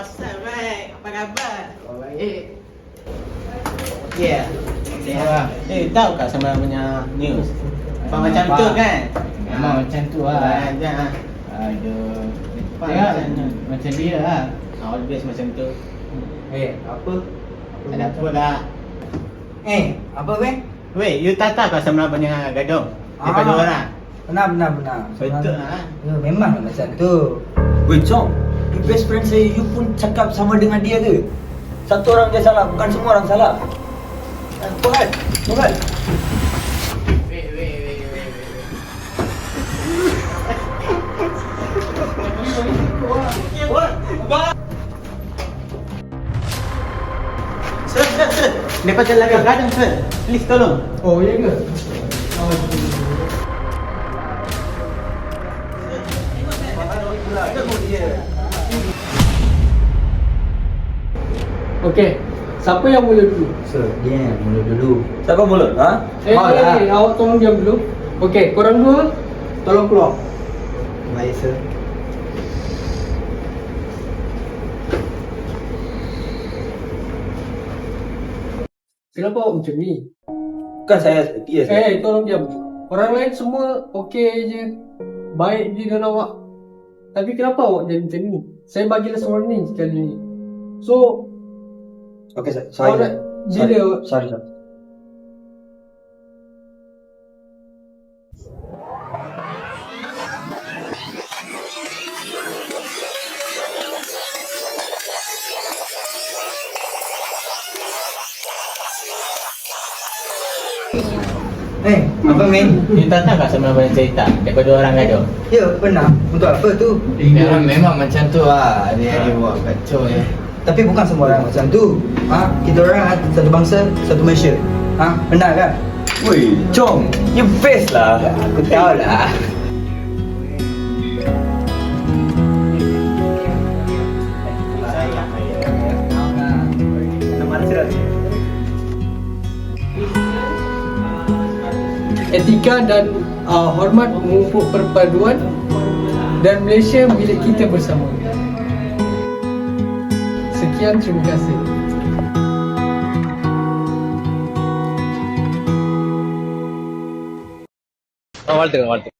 what's up, right? Apa khabar? Baik. Yeah. Yeah. Eh, tahu tak sama punya news? Apa macam tu kan? Memang macam tu lah. Aduh. Nampak Tengok macam dia lah. Always macam tu. Eh, apa? Ada apa tak? Eh, apa weh? Weh, you tak tahu kau sama punya gadong? Daripada Ah. orang. Benar, benar, benar. Betul ah. Ya, memang macam tu. Weh you best friend saya, you pun cakap sama dengan dia ke? Satu orang dia salah, bukan semua orang salah. Eh, Tuhan, Tuhan. Weh, weh, weh, weh. Sir. Please tolong. Oh, ya ke? Okey. Siapa yang mula dulu? So, dia yang mula dulu. Siapa mulut, ha? Eh, Kau eh, eh, awak tolong diam dulu. Okey, korang dua tolong keluar. Baik, sir. Kenapa awak macam ni? Bukan saya, dia saya. Eh, tolong diam. Orang lain semua okey je. Baik je dengan awak. Tapi kenapa awak jadi macam ni? Saya bagilah warning sekali ni. So, Okey, sa- sorry. Alright. sir. Bila- Sorry, sorry, sir. Eh, apa main? You tak tahu kau sama punya cerita daripada orang gadong? Ya, pernah. Untuk apa tu? Memang, memang macam tu lah. Dia dia buat kacau je. Tapi bukan semua orang macam tu. Ha? Kita orang ha, satu bangsa, satu Malaysia. Ha? Benar kan? Weh, Chong, you best lah. Aku tahu lah. etika dan uh, hormat memupuk perpaduan dan Malaysia milik kita bersama. Centro Brasil. வாழ்த்துக்கள் வாழ்த்து